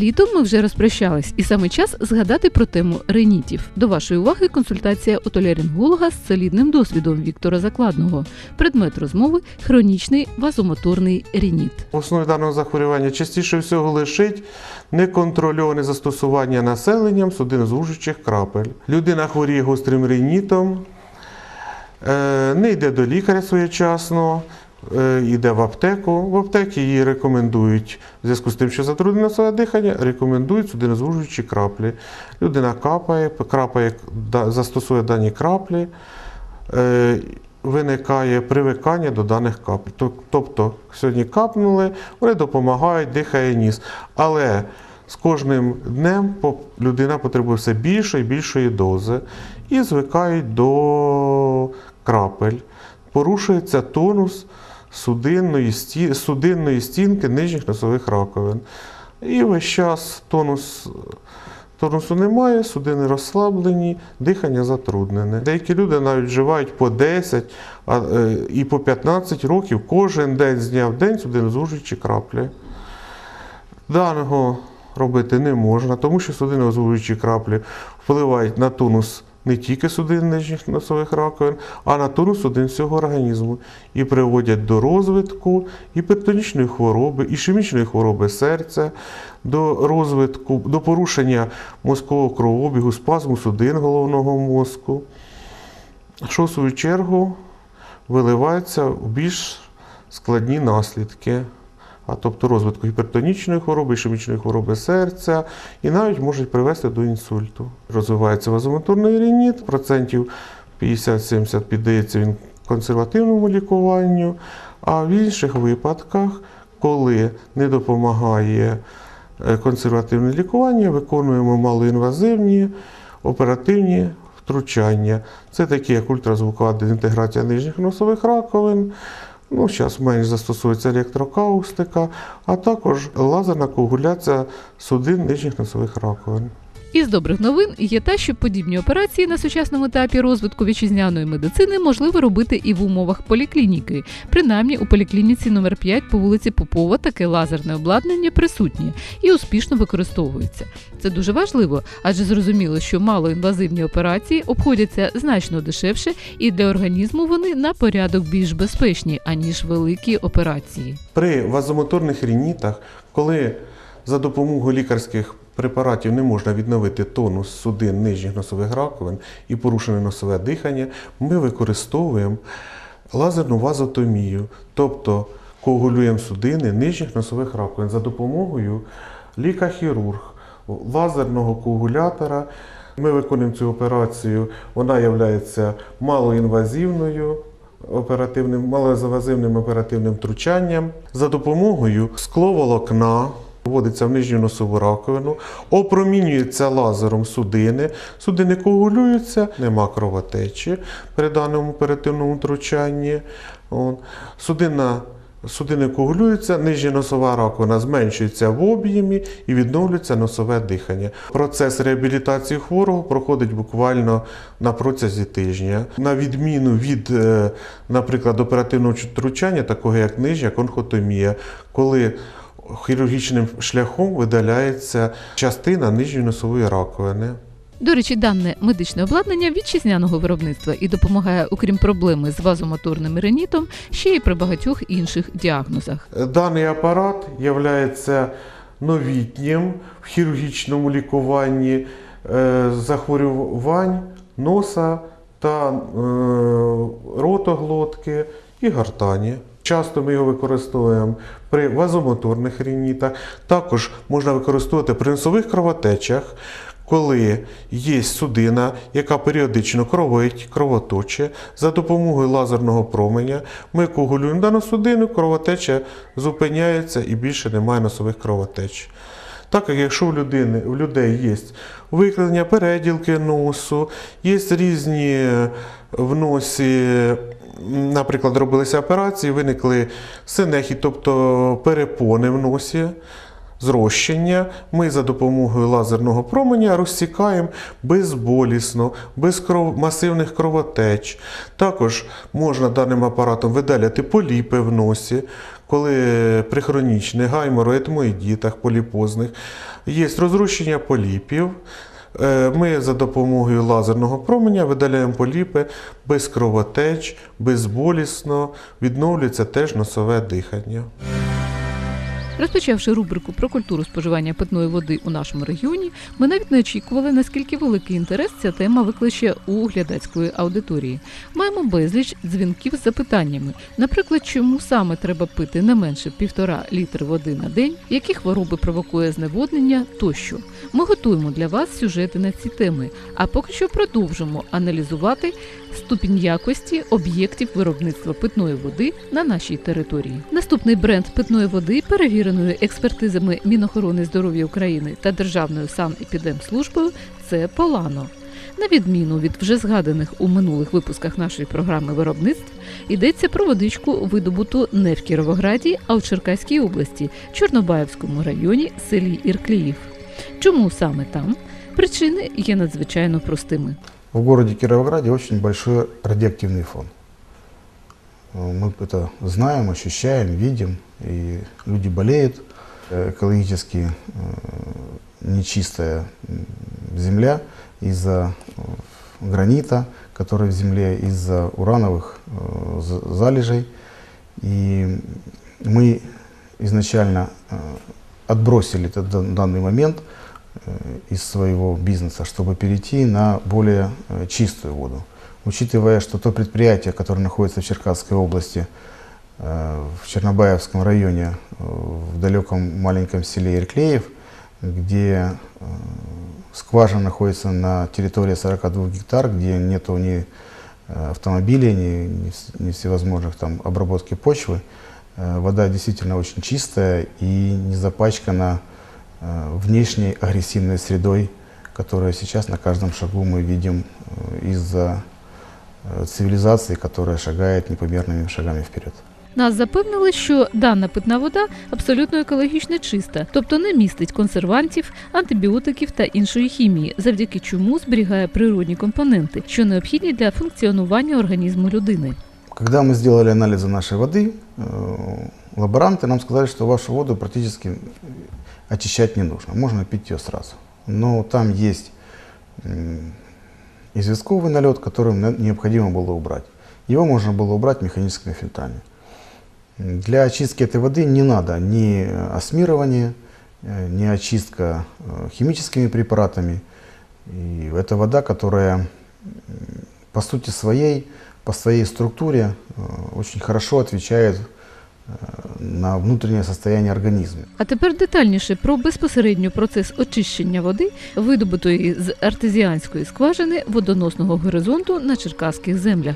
літом ми вже розпрощались, і саме час згадати про тему ренітів. До вашої уваги консультація отоляринголога з солідним досвідом Віктора Закладного. Предмет розмови хронічний вазомоторний реніт. В основі даного захворювання частіше всього лишить неконтрольоване застосування населенням судинозвужучих крапель. Людина хворіє гострим ринітом, е, не йде до лікаря своєчасно, йде в аптеку. В аптекі її рекомендують, в зв'язку з тим, що затруднене носове дихання, рекомендують судинозвужуючі краплі. Людина капає, крапає, застосує дані краплі. е, Виникає привикання до даних капель. Тобто сьогодні капнули, вони допомагають, дихає ніс. Але з кожним днем людина потребує все більшої і більшої дози і звикають до крапель. Порушується тонус судинної, сті... судинної стінки нижніх носових раковин. І весь час тонус, тонусу немає, судини розслаблені, дихання затруднене. Деякі люди навіть вживають по 10 а, е, і по 15 років кожен день з дня в день судинозвужуючі краплі. Даного робити не можна, тому що судинозвужуючі краплі впливають на тонус не тільки судин нижніх носових раковин, а на тонус судин всього організму і приводять до розвитку гіпертонічної хвороби, ішемічної хвороби серця, до розвитку, до порушення мозкового кровообігу, спазму судин головного мозку, що в свою чергу виливається в більш складні наслідки а тобто розвитку гіпертонічної хвороби, ішемічної хвороби серця, і навіть можуть привести до інсульту. Розвивається вазомоторний рініт, процентів 50-70 піддається він консервативному лікуванню, а в інших випадках, коли не допомагає е, консервативне лікування, виконуємо малоінвазивні оперативні втручання. Це такі, як ультразвукова дезінтеграція нижніх носових раковин. Ну, зараз менш застосовується електрокаустика, а також лазерна коагуляція судин нижніх носових раковин. Із добрих новин є те, що подібні операції на сучасному етапі розвитку вітчизняної медицини можливо робити і в умовах поліклініки. Принаймні у поліклініці номер 5 по вулиці Попова таке лазерне обладнання присутнє і успішно використовується. Це дуже важливо, адже зрозуміло, що малоінвазивні операції обходяться значно дешевше, і для організму вони на порядок більш безпечні аніж великі операції. При вазомоторних рінітах, коли за допомогою лікарських препаратів не можна відновити тонус судин нижніх носових раковин і порушене носове дихання, ми використовуємо лазерну вазотомію, тобто коагулюємо судини нижніх носових раковин за допомогою лікар-хірург, лазерного коагулятора. Ми виконуємо цю операцію, вона є малоінвазивною. Оперативним, малозавазивним оперативним втручанням за допомогою скловолокна вводиться в нижню носову раковину, опромінюється лазером судини, судини коагулюються, нема кровотечі при даному оперативному втручанні. Судина Судини коагулюються, нижня носова раковина зменшується в об'ємі і відновлюється носове дихання. Процес реабілітації хворого проходить буквально на протязі тижня. На відміну від, е, наприклад, оперативного втручання, такого як нижня конхотомія, коли хірургічним шляхом видаляється частина нижньої носової раковини. До речі, дане медичне обладнання вітчизняного виробництва і допомагає, окрім проблеми з вазомоторним ренітом, ще й при багатьох інших діагнозах. Даний апарат є новітнім в хірургічному лікуванні е, захворювань носа та е, ротоглотки і гортані. Часто ми його використовуємо при вазомоторних рінітах. Також можна використовувати при носових кровотечах, коли є судина, яка періодично кровить, кровоточе, за допомогою лазерного променя ми коагулюємо дану судину, кровотеча зупиняється і більше немає носових кровотеч. Так як якщо в людини, в людей є викладення переділки носу, є різні в носі, наприклад, робилися операції, виникли синехи, тобто перепони в носі зрощення, ми за допомогою лазерного променя розсікаємо безболісно, без кров... масивних кровотеч. Також можна даним апаратом видаляти поліпи в носі. Коли прихронічний гаймор, етмоїдітах, поліпозних, є розрушення поліпів. Е, Ми за допомогою лазерного променя видаляємо поліпи без кровотеч, безболісно, відновлюється теж носове дихання. Розпочавши рубрику про культуру споживання питної води у нашому регіоні, ми навіть не очікували, наскільки великий інтерес ця тема викличе у глядацької аудиторії. Маємо безліч дзвінків з запитаннями, наприклад, чому саме треба пити не менше півтора літри води на день, які хвороби провокує зневоднення тощо. Ми готуємо для вас сюжети на ці теми, а поки що продовжимо аналізувати ступінь якості об'єктів виробництва питної води на нашій території. Наступний бренд питної води, перевіреною експертизами Мінохорони здоров'я України та Державною санепідемслужбою, це Полано. На відміну від вже згаданих у минулих випусках нашої програми виробництв, йдеться про водичку видобуту не в Кіровограді, а в Черкаській області, Чорнобаївському районі, селі Іркліїв. Чому саме там? Причини є надзвичайно простими. В городе Кировограде очень большой радиоактивный фон. Мы это знаем, ощущаем, видим, и люди болеют. Экологически э, нечистая земля из-за э, гранита, который в земле, из-за урановых э, за- залежей. И мы изначально отбросили этот дан- данный момент из своего бизнеса, чтобы перейти на более э, чистую воду. Учитывая, что то предприятие, которое находится в Черкасской области, э, в Чернобаевском районе, э, в далеком маленьком селе Ирклеев, где э, скважина находится на территории 42 гектар, где нету ни э, автомобилей, ни, ни вс- ни всевозможных там обработки почвы, Э, Вода действительно очень чистая и не запачкана э, внешней агрессивной средой, которую сейчас на каждом шагу мы видим э, из-за э, цивилизации, которая шагает непомерными шагами вперед. Нас запевнили, що дана питна вода абсолютно екологічно чиста, тобто не містить консервантів, антибіотиків та іншої хімії, завдяки чому зберігає природні компоненти, що необхідні для функціонування організму людини. Когда мы сделали анализы нашей воды, э, лаборанты нам сказали, что вашу воду практически Очищать не нужно, можно пить ее сразу. Но там есть известковый налет, который необходимо было убрать. Его можно было убрать механическими фильтрами. Для очистки этой воды не надо ни осмирование, э, ни очистка э, химическими препаратами. И это вода, которая по сути своей, по своей структуре э, очень хорошо отвечает э, на внутреннее состояние организма. А тепер детальніше про безпосередньо процес очищення води, видобутої з артезіанської скважини водоносного горизонту на черкаських землях.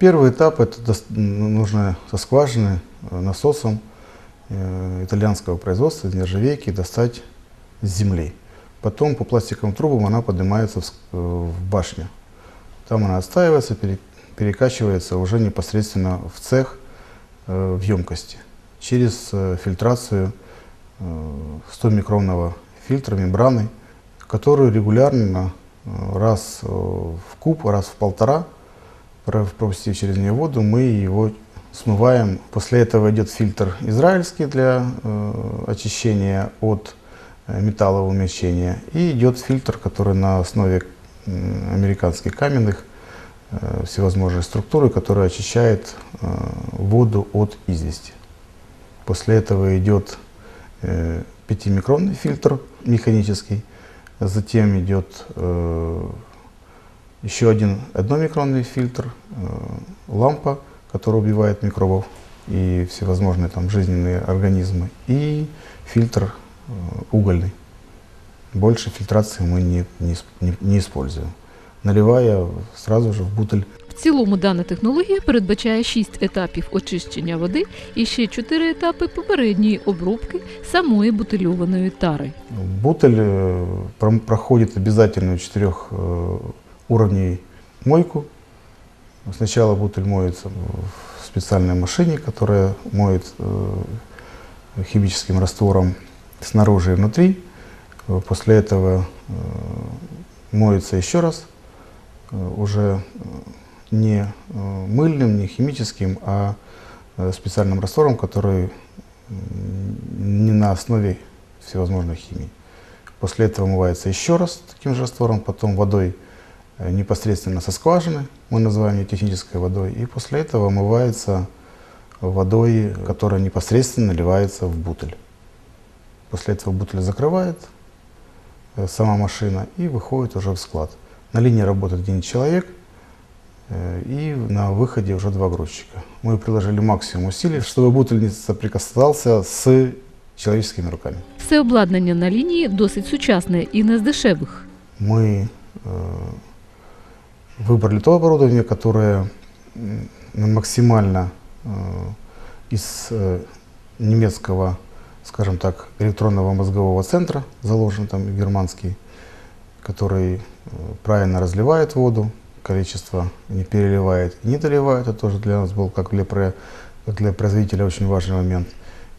Первый этап это дос- м, нужно со скважины э, насосом э, итальянского производства из нержавейки достать с земли. Потом по пластиковым трубам она поднимается в, ск- э, в башню. Там она отстаивается, пере- перекачивается уже непосредственно в цех э, в емкости через э, фильтрацию э, 100-микронного фильтра мембраны, которую регулярно э, раз э, в куб, раз в полтора про- пропустив через нее воду, мы его смываем. После этого идет фильтр израильский для э, очищения от э, металлоумещения. И идет фильтр, который на основе американских каменных э, всевозможные структуры, который очищает э, воду от извести. После этого идет э, 5-микронный фильтр механический, затем идет э, еще один одномикронный фильтр, э, лампа, которая убивает микробов и всевозможные там жизненные организмы, и фильтр э, угольный. Больше фильтрации мы не, не- не используем, наливая сразу же в бутыль В цілому дана технологія передбачає 6 етапів очищення води і ще 4 етапи попередньої обробки самої бутильованої тари. Бутыль э, пром- проходит обязательную четырех э, уровней мойку. Сначала бутыль моется в специальной машине, которая моет э, химическим раствором снаружи и внутри. Э, После этого э, моется еще раз, э, уже э, не э, мыльным, не химическим, а э, специальным раствором, который не на основе всевозможных химий. После этого омывается еще раз таким же раствором, потом водой э, непосредственно со скважины, мы называем ее технической водой, и после этого омывается водой, которая непосредственно наливается в бутыль. После этого бутыль закрывает э, сама машина и выходит уже в склад. На линии работает один человек, э, и на выходе уже два грузчика. Мы приложили максимум усилий, чтобы бутыль не соприкасался с человеческими руками. Все обладнання на лінії досить сучасне і не з дешевих. Мы э, выбрали то оборудование, которое м, максимально э, из э, немецкого, скажем так, электронного мозгового центра заложен там германский, который э, правильно разливает воду, количество не переливает не доливает. Это тоже для нас был, как для, как для производителя, очень важный момент.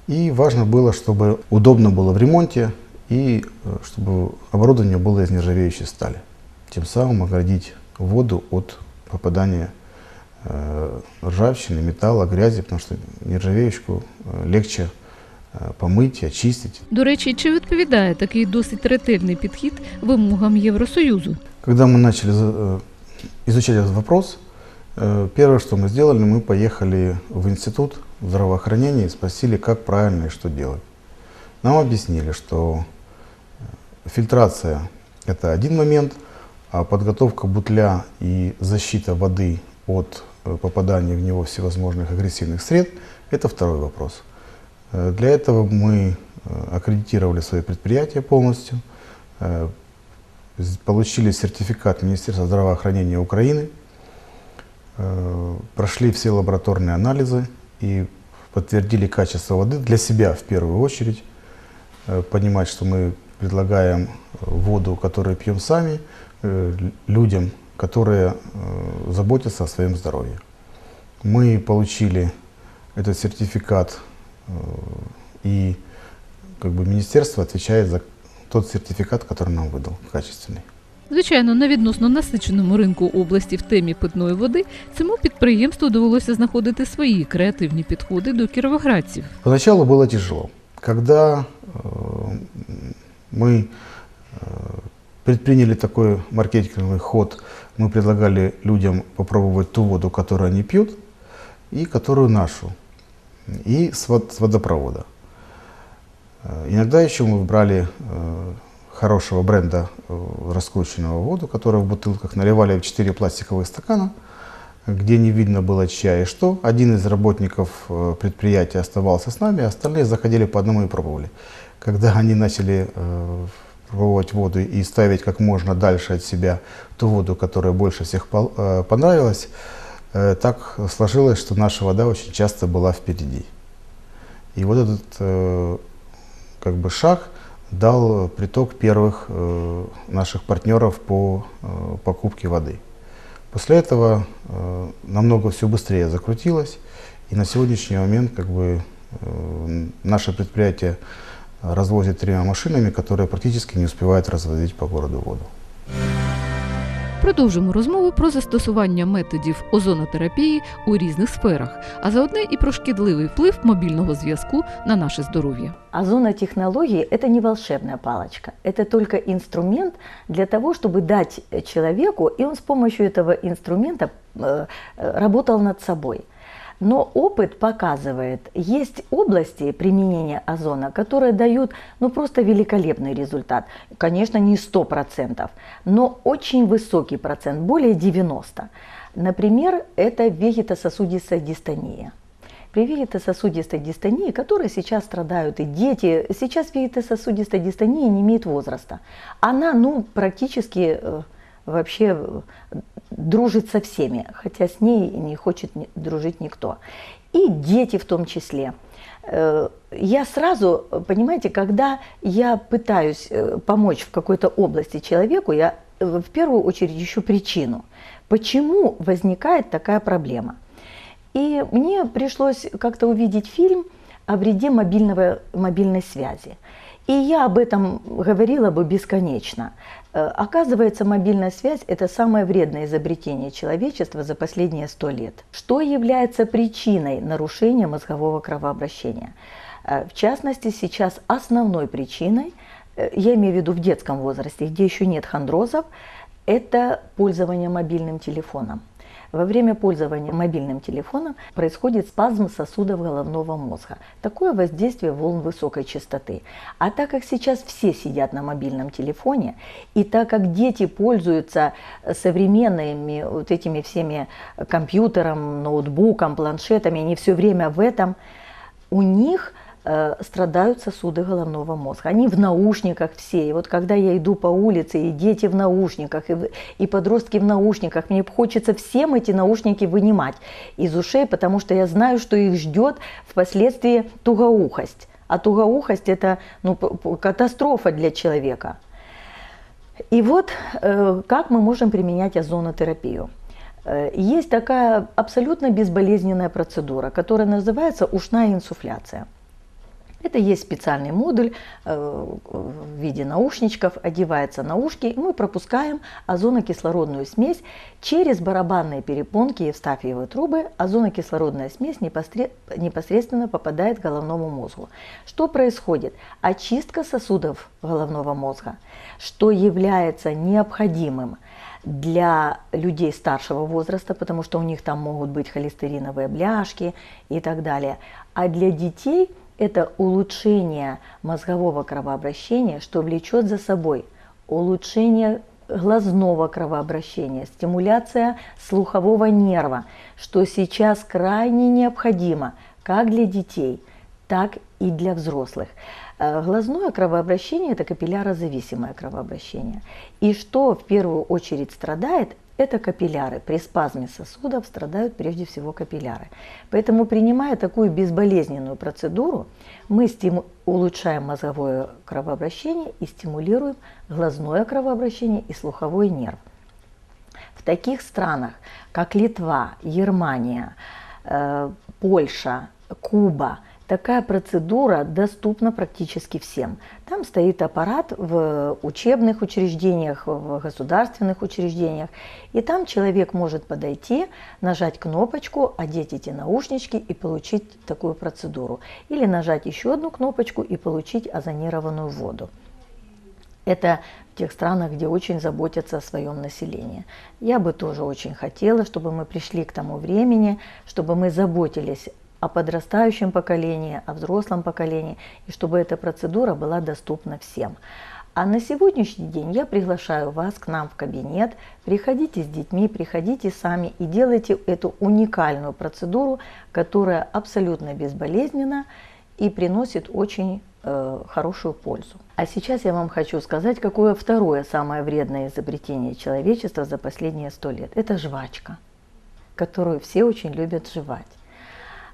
И важно было, чтобы удобно было в ремонте и э, чтобы оборудование было из нержавеющей стали. Тем самым оградить воду от попадания э, ржавчины, металла, грязи, потому что нержавеючку э, легче э, помыть и очистить. До речі, чи відповідає такий досить ретельний підхід вимогам Євросоюзу? Когда мы начали за- э, изучать этот вопрос, э, первое, что мы сделали, мы поехали в институт здравоохранения и спросили, как правильно и что делать. Нам объяснили, что э, фильтрация – это один момент, а подготовка бутля и защита воды от э, попадания в него всевозможных агрессивных сред – это второй вопрос. Э, Для этого мы э, аккредитировали свое предприятие полностью, э, получили сертификат Министерства здравоохранения Украины, прошли все лабораторные анализы и подтвердили качество воды для себя в первую очередь. Понимать, что мы предлагаем воду, которую пьем сами, людям, которые заботятся о своем здоровье. Мы получили этот сертификат, и как бы министерство отвечает за тот сертификат, который нам выдал, качественный. Звичайно, на відносно насиченому ринку області в темі питної води цьому підприємству довелося знаходити свої креативні підходи до кіровоградців. Поначалу было тяжело. Когда э, мы э, предприняли такой маркетинговый ход, мы предлагали людям попробовать ту воду, которую они пьют, и которую нашу, И с, вод- с водопровода. Э, Иногда еще мы брали э, хорошего бренда э, раскрученного воду, которую в бутылках наливали в 4 пластиковых стакана, где не видно было чья и что. Один из работников предприятия оставался с нами, а остальные заходили по одному и пробовали. Когда они начали пробовать воду и ставить как можно дальше от себя ту воду, которая больше всех понравилась, так сложилось, что наша вода очень часто была впереди. И вот этот э, как бы шаг дал приток первых э, наших партнеров по э, покупке воды. После этого э, намного все быстрее закрутилось, и на сегодняшний момент как бы э, наше предприятие развозит тремя машинами, которые практически не успевают развозить по городу воду. Продовжимо розмову про застосування методів озонотерапії у різних сферах, а заодне і про шкідливий вплив мобільного зв'язку на наше здоров'я. Озонотехнологии – это не волшебная палочка, это только инструмент для того, чтобы дать человеку, и он с помощью этого инструмента э, э, работал над собой. Но опыт показывает, есть области применения озона, которые дают ну, просто великолепный результат. Конечно, не 100%, но очень высокий процент, более 90%. Например, это вегетососудистая дистония. При вегетососудистой дистонии, которой сейчас страдают и дети, сейчас вегетососудистая дистония не имеет возраста. Она ну, практически э, вообще дружит со всеми, хотя с ней не хочет дружить никто. И дети в том числе. Э, Я сразу, понимаете, когда я пытаюсь э, помочь в какой-то области человеку, я э, в первую очередь ищу причину, почему возникает такая проблема. И мне пришлось как-то увидеть фильм о вреде мобильного, мобильной связи. И я об этом говорила бы бесконечно. Э, Оказывается, мобильная связь – это самое вредное изобретение человечества за последние сто лет. Что является причиной нарушения мозгового кровообращения? Э, В частности, сейчас основной причиной, э, я имею в виду в детском возрасте, где еще нет хондрозов, это пользование мобильным телефоном. Во время пользования мобильным телефоном происходит спазм сосудов головного мозга. Такое воздействие волн высокой частоты. А так как сейчас все сидят на мобильном телефоне, и так как дети пользуются современными вот этими всеми компьютером, ноутбуком, планшетами, они все время в этом, у них страдают сосуды головного мозга. Они в наушниках все. И вот когда я иду по улице, и дети в наушниках, и, и подростки в наушниках, мне хочется всем эти наушники вынимать из ушей, потому что я знаю, что их ждет впоследствии тугоухость. А тугоухость это ну, катастрофа для человека. И вот э, как мы можем применять озонотерапию. Э, Есть такая абсолютно безболезненная процедура, которая называется ушная инсуфляция. Это есть специальный модуль э, в виде наушничков, одевается на ушки, и мы пропускаем озонокислородную смесь через барабанные перепонки евстафиевой трубы. Озонокислородная смесь непосре- непосредственно попадает к головному мозгу. Что происходит? Очистка сосудов головного мозга, что является необходимым для людей старшего возраста, потому что у них там могут быть холестериновые бляшки и так далее. А для детей это улучшение мозгового кровообращения, что влечет за собой улучшение глазного кровообращения, стимуляция слухового нерва, что сейчас крайне необходимо как для детей, так и для взрослых. Э, Глазное кровообращение – это капиллярозависимое кровообращение. И что в первую очередь страдает, это капилляры. При спазме сосудов страдают прежде всего капилляры. Поэтому, принимая такую безболезненную процедуру, мы стиму- улучшаем мозговое кровообращение и стимулируем глазное кровообращение и слуховой нерв. В таких странах, как Литва, Германия, э, Польша, Куба, такая процедура доступна практически всем. Там стоит аппарат в учебных учреждениях, в государственных учреждениях, и там человек может подойти, нажать кнопочку, одеть эти наушнички и получить такую процедуру. Или нажать еще одну кнопочку и получить озонированную воду. Это в тех странах, где очень заботятся о своем населении. Я бы тоже очень хотела, чтобы мы пришли к тому времени, чтобы мы заботились о подрастающем поколении, о взрослом поколении, и чтобы эта процедура была доступна всем. А на сегодняшний день я приглашаю вас к нам в кабинет. Приходите с детьми, приходите сами и делайте эту уникальную процедуру, которая абсолютно безболезненна и приносит очень э, хорошую пользу. А сейчас я вам хочу сказать, какое второе самое вредное изобретение человечества за последние сто лет. Это жвачка, которую все очень любят жевать.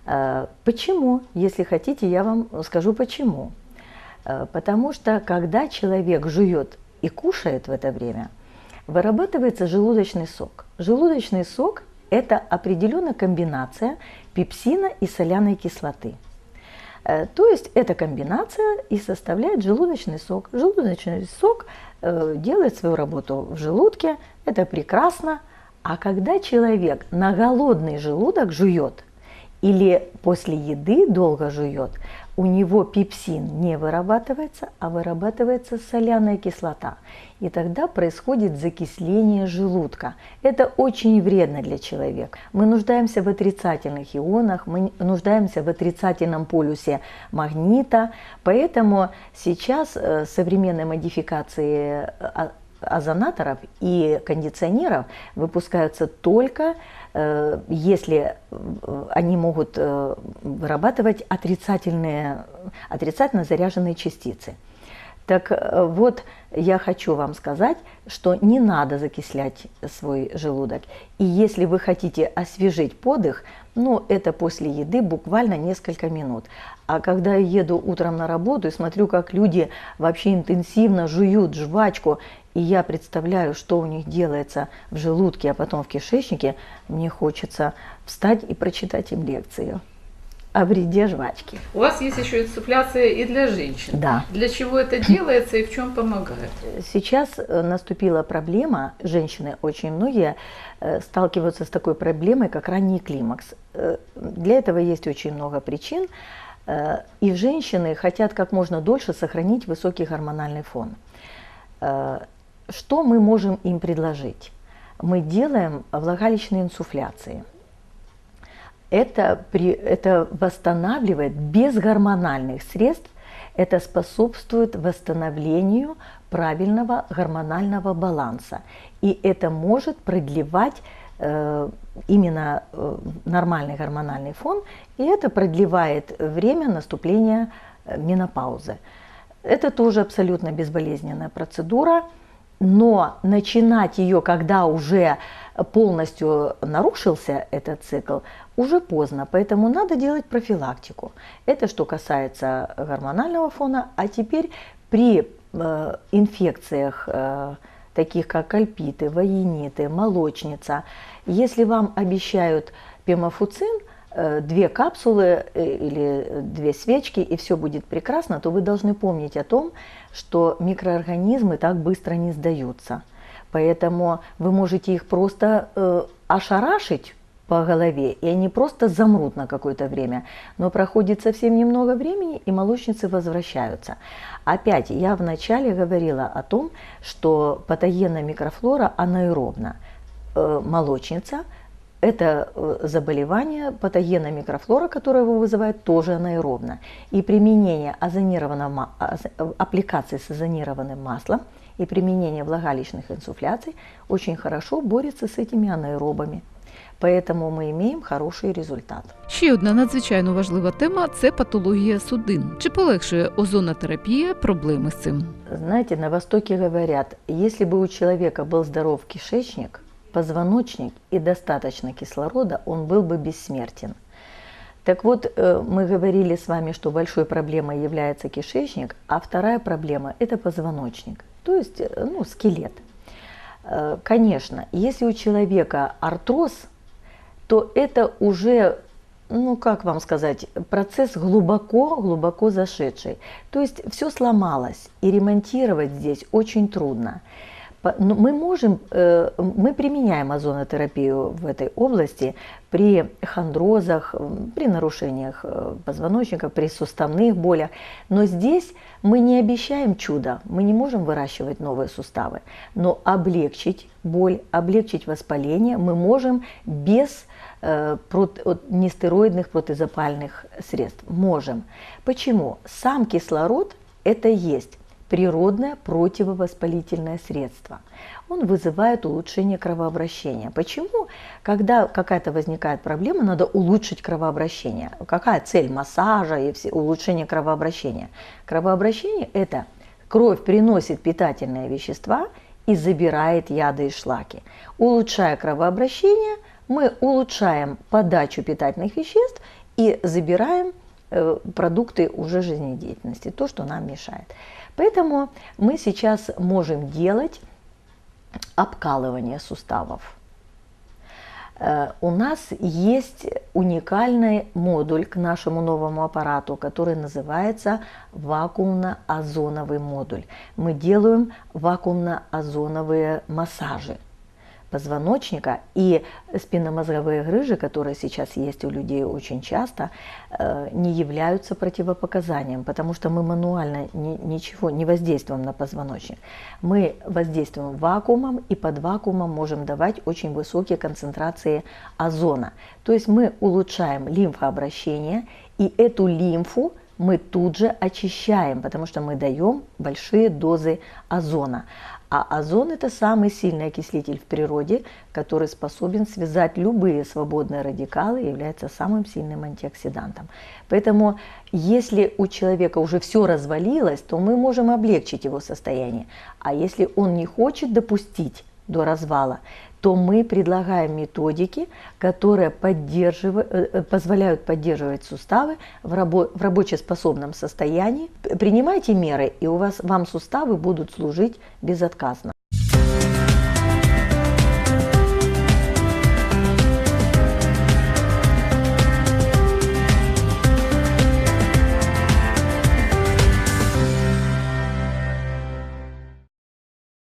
Э, Почему? Если хотите, я вам скажу почему. Э, Потому что когда человек жует и кушает в это время, вырабатывается желудочный сок. Желудочный сок – это определенная комбинация пепсина и соляной кислоты. Э, То есть эта комбинация и составляет желудочный сок. Желудочный сок делает свою работу в желудке, это прекрасно. А когда человек на голодный желудок жует или после еды долго жует, у него пепсин не вырабатывается, а вырабатывается соляная кислота. И тогда происходит закисление желудка. Это очень вредно для человека. Мы нуждаемся в отрицательных ионах, мы нуждаемся в отрицательном полюсе магнита. Поэтому сейчас э, современные модификации э, озонаторов и кондиционеров выпускаются только если э, они могут э, вырабатывать отрицательные, отрицательно заряженные частицы. Так э, вот, я хочу вам сказать, что не надо закислять свой желудок. И если вы хотите освежить подых, ну, это после еды буквально несколько минут. А когда я еду утром на работу и смотрю, как люди вообще интенсивно жуют жвачку, и я представляю, что у них делается в желудке, а потом в кишечнике, мне хочется встать и прочитать им лекцию о вреде жвачки. У вас есть еще инсуфляция и для женщин. Да. Для чего это делается и в чем помогает? Сейчас э, наступила проблема, женщины очень многие э, сталкиваются с такой проблемой, как ранний климакс. Э, Для этого есть очень много причин. И женщины хотят как можно дольше сохранить высокий гормональный фон. Что мы можем им предложить? Мы делаем влагалищные инсуфляции. Это, при, это восстанавливает без гормональных средств, это способствует восстановлению правильного гормонального баланса. И это может продлевать э, именно э, нормальный гормональный фон, и это продлевает время наступления э, менопаузы. Это тоже абсолютно безболезненная процедура, но начинать ее, когда уже полностью нарушился этот цикл, уже поздно, поэтому надо делать профилактику. Это что касается гормонального фона, а теперь при э, инфекциях, э, таких как альпиты, воениты, молочница, если вам обещают пемофуцин, э, две капсулы э, или две свечки, и все будет прекрасно, то вы должны помнить о том, что микроорганизмы так быстро не сдаются. Поэтому вы можете их просто э, ошарашить по голове, и они просто замрут на какое-то время. Но проходит совсем немного времени, и молочницы возвращаются. Опять, я вначале говорила о том, что патогенная микрофлора анаэробна. Э, молочница – это э, заболевание, патогенная микрофлора, которая его вызывает, тоже анаэробна. И применение озонированного, э, аппликации с озонированным маслом и применение влагалищных инсуфляций очень хорошо борется с этими анаэробами. Поэтому мы имеем хороший результат. Ще одна надзвичайно важлива тема це патологія судин. Чи полегшує озонотерапія проблеми з цим? Знаете, на Востоке говорят, если бы у человека был здоров кишечник, позвоночник и достаточно кислорода, он был бы бессмертен. Так вот, э, мы говорили с вами, что большой проблемой является кишечник, а вторая проблема – это позвоночник, то есть э, ну, скелет. Э, Конечно, если у человека артроз, то это уже, ну как вам сказать, процесс глубоко-глубоко зашедший. То есть все сломалось, и ремонтировать здесь очень трудно. Но Мы можем, э, мы применяем озонотерапию в этой области при хондрозах, при нарушениях э, позвоночника, при суставных болях. Но здесь мы не обещаем чудо, мы не можем выращивать новые суставы. Но облегчить боль, облегчить воспаление мы можем без э, нестероидных протизапальных средств. Можем. Почему? Сам кислород – это есть природное противовоспалительное средство. Он вызывает улучшение кровообращения. Почему? Когда какая-то возникает проблема, надо улучшить кровообращение. Какая цель массажа и все, улучшение кровообращения? Кровообращение – это кровь приносит питательные вещества и забирает яды и шлаки. Улучшая кровообращение, мы улучшаем подачу питательных веществ и забираем продукты уже жизнедеятельности, то, что нам мешает. Поэтому мы сейчас можем делать обкалывание суставов. Э, У нас есть уникальный модуль к нашему новому аппарату, который называется вакуумно-озоновый модуль. Мы делаем вакуумно-озоновые массажи позвоночника и спинномозговые грыжи, которые сейчас есть у людей очень часто, э, не являются противопоказанием, потому что мы мануально ни- ничего не воздействуем на позвоночник. Мы воздействуем вакуумом и под вакуумом можем давать очень высокие концентрации озона. То есть мы улучшаем лимфообращение и эту лимфу мы тут же очищаем, потому что мы даем большие дозы озона. А озон это самый сильный окислитель в природе, который способен связать любые свободные радикалы и является самым сильным антиоксидантом. Поэтому если у человека уже все развалилось, то мы можем облегчить его состояние. А если он не хочет допустить до развала, то мы предлагаем методики, которые поддерживают, э, э, позволяют поддерживать суставы в, рабо- в рабочеспособном состоянии. Принимайте меры, и у вас, вам суставы будут служить безотказно.